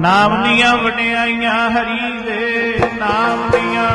ਨਾਮ ਦੀਆਂ ਵਡਿਆਈਆਂ ਹਰੀ ਦੇ ਨਾਮ ਦੀਆਂ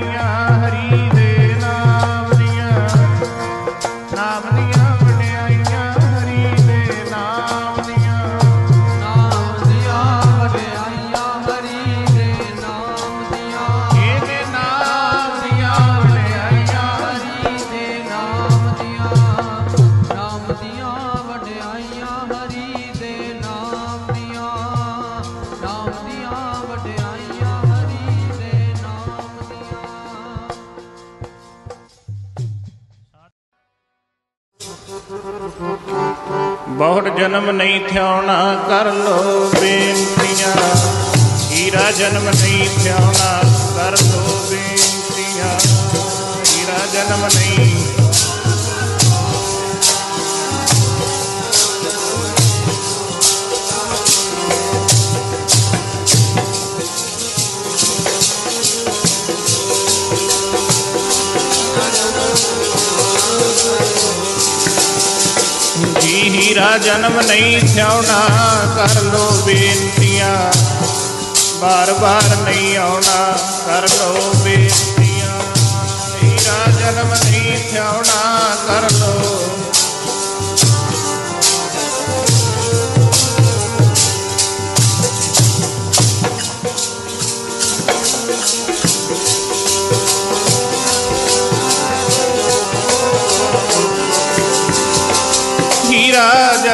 Yeah. ਬਹੁਤ ਜਨਮ ਨਹੀਂ ਥਿਆਉਣਾ ਕਰ ਲੋ ਬੇਨਤੀਆਂ। ਹੀਰਾ ਜਨਮ ਨਹੀਂ ਥਿਆਉਣਾ ਕਰ ਲੋ ਬੇਨਤੀਆਂ। ਹੀਰਾ ਜਨਮ ਨਹੀਂ ਮੇਰਾ ਜਨਮ ਨਹੀਂ ਥਿਆਉਣਾ, ਕਰ ਲੋ ਬੇਨਤੀਆਂ। ਬਾਰ ਬਾਰ ਨਹੀਂ ਆਉਣਾ, ਕਰ ਲੋ ਬੇਨਤੀਆਂ। ਮੇਰਾ ਜਨਮ ਨਹੀਂ ਥਿਆਉਣਾ, ਕਰ ਲੋ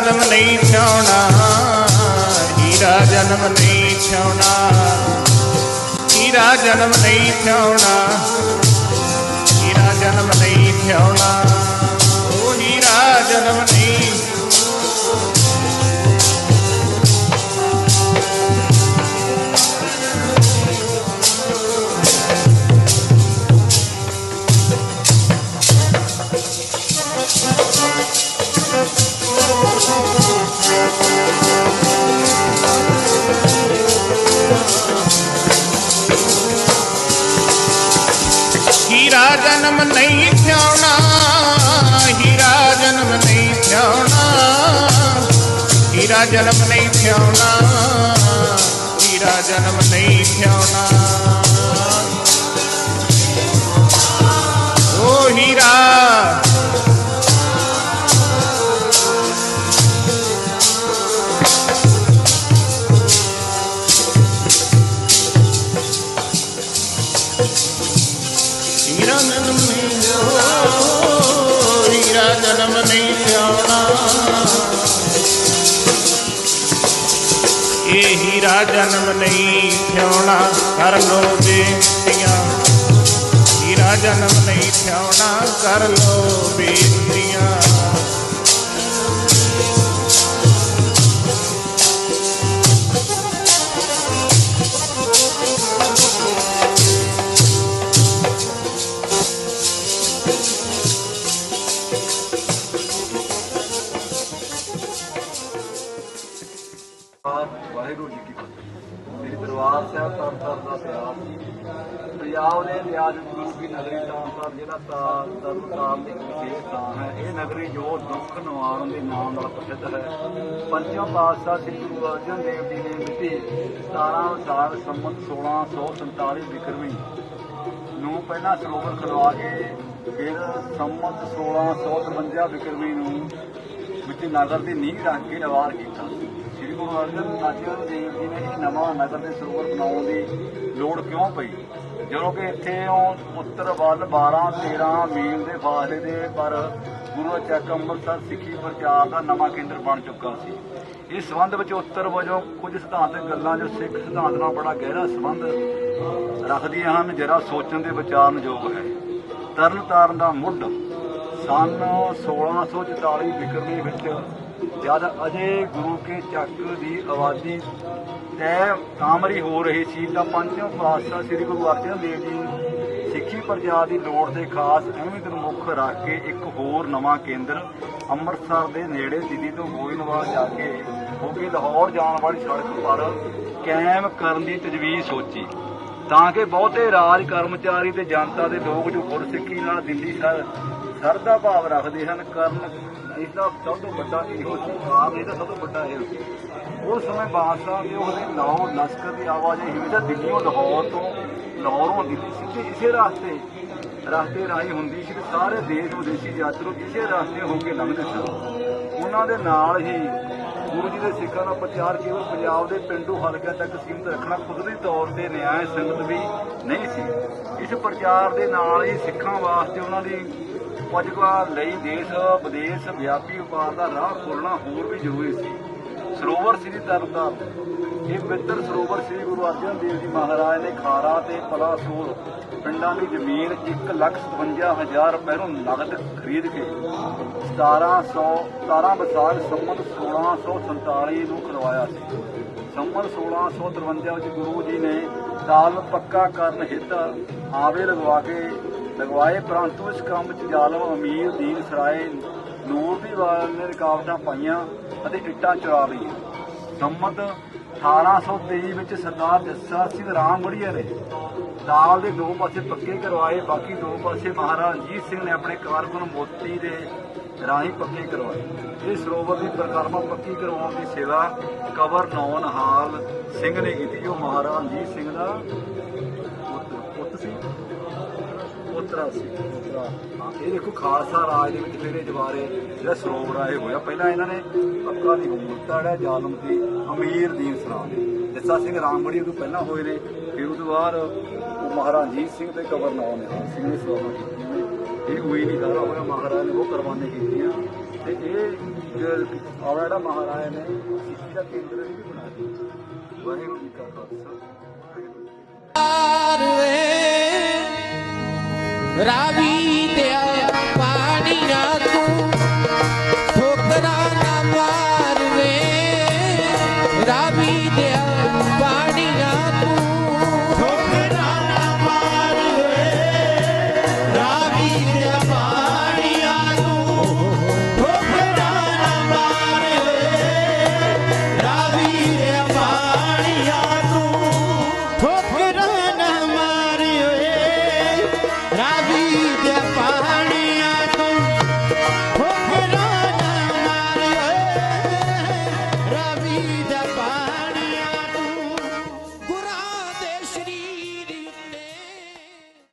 ਜਨਮ ਨਹੀਂ ਥਿਆਉਣਾ ਹੀਰਾ ਜਨਮ ਨਹੀਂ ਥਿਆਉਣਾ ਹੀਰਾ ਜਨਮ ਨਹੀਂ ਥਿਆਉਣਾ ਹੀਰਾ ਜਨਮ ਨਹੀਂ ਥਿਆਉਣਾ ਉਹ ਹੀਰਾ ਜਨਮ ਹੀਰਾ ਜਨਮ ਨਹੀਂ ਥਿਆਉਣਾ ਮੇਰਾ ਜਨਮ ਨਹੀਂ ਥਿਆਉਣਾ ਇਹ ਹੀਰਾ ਜਨਮ ਨਹੀਂ ਥਿਆਉਣਾ ਕਰ ਲੋ ਬੇਨਤੀਆਂ। ਹੀਰਾ ਜਨਮ ਨਹੀਂ ਥਿਆਉਣਾ ਕਰ ਲੋ ਬੇਨਤੀਆਂ। ਪੰਜਾਬ ਦੇ ਲਿਆਜ ਗੁਰੂ ਕੀ ਨਗਰੀ ਤਰਨਤਾਰਨ ਜਿਹੜਾ ਤਰਨਤਾਰਨ ਦੀ ਵਿਸ਼ੇਸ਼ ਥਾਂ ਹੈ, ਇਹ ਨਗਰੀ ਜੋ ਦੁੱਖ ਨਿਵਾਰਨ ਦੇ ਨਾਮ ਨਾਲ ਪ੍ਰਸਿੱਧ ਹੈ। ਪੰਜਵਾਂ ਪਾਤਸ਼ਾਹ ਸ੍ਰੀ ਗੁਰੂ ਅਰਜਨ ਦੇਵ ਜੀ ਨੇ ਮਿਤੀ 17 ਸਾਲ ਸੰਮਤ 1647 ਵਿਕਰਮੀ ਨੂੰ ਪਹਿਲਾਂ ਸਰੋਵਰ ਖਲਵਾ ਕੇ, ਫਿਰ ਸੰਮਤ 1653 ਵਿਕਰਮੀ ਨੂੰ ਵਿੱਚ ਨਗਰ ਦੀ ਨੀਂਹ ਰੱਖ ਕੇ ਨਿਵਾਰ ਕੀਤਾ। ਸ੍ਰੀ ਗੁਰੂ ਅਰਜਨ ਅਰਜਨ ਦੇਵ ਜੀ ਨੇ ਇਹ ਨਵਾਂ ਨਗਰ ਦੇ ਸਰੋਵਰ ਬਣਾਉਣ ਦੀ ਲੋੜ ਕਿਉਂ ਪਈ? ਜਦੋਂ ਕਿ ਇੱਥੇ ਉੱਤਰ ਵੱਲ 12 13 ਮੀਲ ਦੇ ਫਾਸਲੇ ਦੇ, ਪਰ ਗੁਰੂ ਚੱਕ ਅੰਮ੍ਰਿਤਸਰ ਸਿੱਖੀ ਪ੍ਰਚਾਰ ਦਾ ਨਵਾਂ ਕੇਂਦਰ ਬਣ ਚੁੱਕਾ ਸੀ। ਇਸ ਸੰਬੰਧ ਵਿੱਚ ਉੱਤਰ ਵਜੋਂ ਕੁਝ ਸਿਧਾਂਤਕ ਗੱਲਾਂ ਜੋ ਸਿੱਖ ਸਿਧਾਂਤ ਨਾਲ ਬੜਾ ਗਹਿਰਾ ਸੰਬੰਧ ਰੱਖਦੀਆਂ ਹਨ ਜਿਹੜਾ ਸੋਚਣ ਦੇ ਵਿਚਾਰਨਯੋਗ ਹੈ। ਤਰਨ ਤਾਰਨ ਦਾ ਮੁੱਢ ਸਨ 1644 ਵਿਕਰਮੀ ਵਿੱਚ, ਜਦ ਅਜੇ ਗੁਰੂ ਕੇ ਚੱਕ ਦੀ ਆਬਾਦੀ ਤੈ ਕਾਮਰੀ ਹੋ ਰਹੀ ਸੀ, ਤਾਂ ਪੰਜਵੇਂ ਪਾਤਸ਼ਾਹ ਸ੍ਰੀ ਗੁਰੂ ਅਰਜਨ ਦੇਵ ਜੀ ਸਿੱਖੀ ਪ੍ਰਜਾ ਦੀ ਲੋੜ ਤੇ ਖਾਸ ਅਹਿਮੀਅਤ ਨੂੰ ਮੁੱਖ ਰੱਖ ਕੇ ਇੱਕ ਹੋਰ ਨਵਾਂ ਕੇਂਦਰ ਅੰਮ੍ਰਿਤਸਰ ਦੇ ਨੇੜੇ ਦਿੱਲੀ ਤੋਂ ਗੋਇੰਦਵਾਲ ਜਾ ਕੇ ਹੋ ਕੇ ਲਾਹੌਰ ਜਾਣ ਵਾਲੀ ਸੜਕ ਪਰ ਕਾਇਮ ਕਰਨ ਦੀ ਤਜਵੀਜ਼ ਸੋਚੀ। ਤਾਂ ਕਿ ਬਹੁਤੇ ਰਾਜ ਕਰਮਚਾਰੀ ਤੇ ਜਨਤਾ ਦੇ ਲੋਕ ਜੋ ਗੁਰਸਿੱਖੀ ਨਾਲ ਦਿੱਲੀ ਸਰ ਸਰਦਾ ਭਾਵ ਰੱਖਦੇ ਹਨ, ਕਰਨ ਇਸ ਦਾ ਸਭ ਤੋਂ ਵੱਡਾ ਇਹੋ ਸੀ ਕਾਰਨ ਇਹਦਾ ਸਭ ਤੋਂ ਵੱਡਾ ਇਹ ਉਸ ਸਮੇਂ ਬਾਦਸ਼ਾਹ ਦੇ ਉਹਦੇ ਲਾਹੌਰ ਲਸ਼ਕਰ ਦੀ ਆਵਾਜਾਈ ਹਮੇਸ਼ਾ ਦਿੱਲੀੋਂ ਲਾਹੌਰ ਤੋਂ ਲਾਹੌਰੋਂ ਦਿੱਲੀ ਸਿੱਧੇ ਇਸੇ ਰਾਸਤੇ, ਰਸਤੇ ਰਾਹੀਂ ਹੁੰਦੀ ਸੀ ਸਾਰੇ ਦੇਸ਼ ਵਿਦੇਸ਼ੀ ਯਾਤਰੂ ਇਸੇ ਰਸਤੇ ਹੋ ਕੇ ਲੰਘਦੇ ਸਨ। ਉਹਨਾਂ ਦੇ ਨਾਲ ਹੀ ਗੁਰੂ ਜੀ ਦੇ ਸਿੱਖਾਂ ਦਾ ਪ੍ਰਚਾਰ ਕੇਵਲ ਪੰਜਾਬ ਦੇ ਪਿੰਡੂ ਹਲਕਿਆਂ ਤੱਕ ਸੀਮਿਤ ਰੱਖਣਾ ਕੁਦਰਤੀ ਤੌਰ ਤੇ ਨਿਆਂ ਸੰਗਤ ਵੀ ਨਹੀਂ ਸੀ। ਇਸ ਪ੍ਰਚਾਰ ਦੇ ਨਾਲ ਹੀ ਸਿੱਖਾਂ ਵਾਸਤੇ ਉਹਨਾਂ ਦੀ ਪਜਵਾ ਲਈ ਦੇਸ਼, ਵਿਦੇਸ਼, ਵਿਆਪੀ ਵਪਾਰ ਦਾ ਰਾਹ ਖੋਲਣਾ ਹੋਰ ਵੀ ਜ਼ਰੂਰੀ ਸੀ। ਸਰੋਵਰ ਸ੍ਰੀ ਤਰਨਤਾਰਨ, ਇਹ ਪਵਿੱਤਰ ਸਰੋਵਰ ਸ੍ਰੀ ਗੁਰੂ ਅਰਜਨ ਦੇਵ ਜੀ ਮਹਾਰਾਜ ਨੇ ਖਾਰਾ ਤੇ ਪਲਾਸੂਰ ਪਿੰਡਾਂ ਦੀ ਜ਼ਮੀਨ 157000 ਰੁਪਏ ਨੂੰ ਨਗਦ ਖਰੀਦ ਕੇ 1700 17 ਵਿਸਾਖ ਸੰਮਤ 1647 ਨੂੰ ਕਰਵਾਇਆ ਸੀ। ਸੰਮਤ 1653 ਵਿੱਚ ਗੁਰੂ ਜੀ ਨੇ ਦਾਲ ਪੱਕਾ ਕਰਨ ਹਿੱਤ ਆਵੇ ਲਗਵਾ ਕੇ ਲਗਵਾਏ, ਪਰੰਤੂ ਇਸ ਕੰਮ 'ਚ ਜ਼ਾਲਮ, ਅਮੀਰ, ਦੀਨ ਸਰਾਏ, ਨੂਰ ਦੀ ਵਾਲ ਨੇ ਰੁਕਾਵਟਾਂ ਪਾਈਆਂ ਅਤੇ ਇੱਟਾਂ ਚੁਰਾ ਲਈਆਂ। ਸੰਮਤ 1823 ਵਿੱਚ ਸਰਦਾਰ ਜੱਸਾ ਸਿੰਘ ਰਾਮਗੜੀਆ ਨੇ ਦਾਲ ਦੇ ਦੋ ਪਾਸੇ ਪੱਕੇ ਕਰਵਾਏ, ਬਾਕੀ ਦੋ ਪਾਸੇ ਮਹਾਰਾਜ ਰਣਜੀਤ ਸਿੰਘ ਨੇ ਆਪਣੇ ਕਾਰਕੁਨ ਮੋਤੀ ਦੇ ਰਾਹੀਂ ਪੱਕੇ ਕਰਵਾਏ। ਇਹ ਸਰੋਵਰ ਦੀ ਪਰਿਕਰਮਾ ਪੱਕੀ ਕਰਵਾਉਣ ਦੀ ਸੇਵਾ ਕਵਰ ਨੌਨ ਹਾਲ ਸਿੰਘ ਨੇ ਕੀਤੀ, ਜੋ ਮਹਾਰਾਜਾ ਰਣਜੀਤ ਸਿੰਘ ਦਾ ਪੋਤਰਾ ਸੀ। ਪੋਤਰਾ। ਹਾਂ, ਇਹ ਦੇਖੋ ਖਾਲਸਾ ਰਾਜ ਦੇ ਵਿੱਚ ਮੇਰੇ ਜਵਾਰੇ ਜਿਹੜਾ ਸਰੋਵਰ ਆਏ ਹੋਇਆ ਪਹਿਲਾਂ ਇਹਨਾਂ ਨੇ ਪੱਕਾ ਨਹੀਂ ਕੀਤਾ ਜਿਹੜਾ ਜ਼ਾਲਮ ਸੀ ਅਮੀਰ ਦੀਨ ਸਰਾਂ ਜੱਸਾ ਸਿੰਘ ਰਾਮਗੜੀ ਤੋਂ ਪਹਿਲਾਂ ਹੋਏ ਨੇ ਫਿਰ ਉਹ ਤੋਂ ਬਾਅਦ ਉਹ ਸਿੰਘ ਤੇ ਗਵਰਨਰ ਨੇ ਸਿੰਘ ਨੇ ਸੇਵਾ ਕੀਤੀਆਂ। ਇਹ ਹੋਈ ਨਹੀਂ ਸਾਰਾ ਹੋਇਆ ਮਹਾਰਾਜ ਨੇ ਉਹ ਕੁਰਬਾਨੀ ਕੀਤੀਆਂ। ਤੇ ਇਹ ਆਹ ਜਿਹੜਾ ਮਹਾਰਾਜ ਨੇ ਸਿੱਖੀ ਦਾ ਕੇਂਦਰ ਵੀ ਬਣਾਇਆ ਵਾਹਿਗੁਰੂ ਜੀ ਕਾ ਖਾਲਸਾ ਵਾਹਿਗੁਰੂ ਜੀ